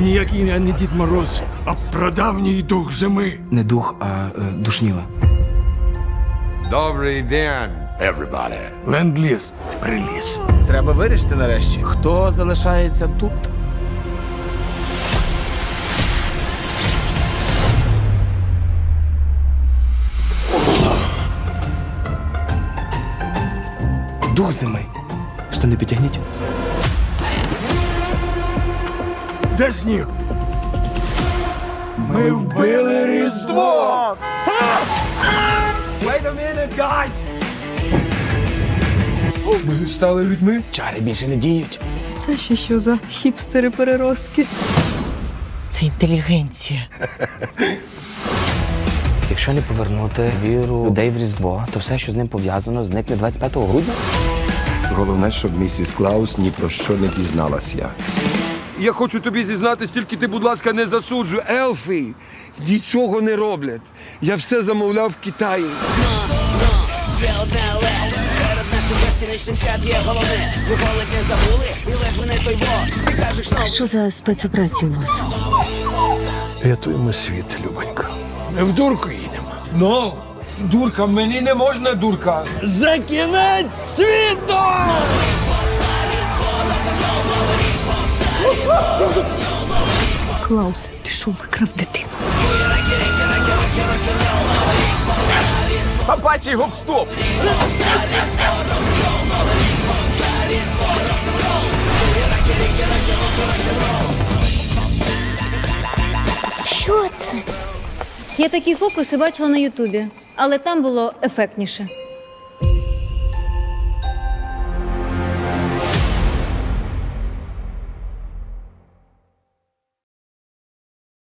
ніякий я не Дід Мороз, а прадавній дух зими. Не дух, а е, душніла. Добрий день, everybody. Ленд-ліз приліз. Треба вирішити нарешті, хто залишається тут. Дух зими. Що не підтягніть? Де сніг? Ми вбили Різдво! Ми стали людьми? Чари більше не діють. Це ще що за хіпстери-переростки? Це інтелігенція. Якщо не повернути віру людей в Різдво, то все, що з ним пов'язано, зникне 25 грудня. Головне, щоб місіс Клаус ні про що не дізналася. Я хочу тобі зізнатись, тільки ти, будь ласка, не засуджуй. Елфи нічого не роблять. Я все замовляв в Китаї. Серед наших безкінечних свят є головне. Ви голик не забули, і ледве не той. Ти кажеш нам. Що за спецоперація у вас? Рятуємо світ, Любонька. Ми в дурку їдемо. Ну, дурка, мені не можна дурка. За кінець світу! Клаус, ти що викрав дитину? Собачий гоп-стоп! Що це? Я такі фокуси бачила на Ютубі, але там було ефектніше.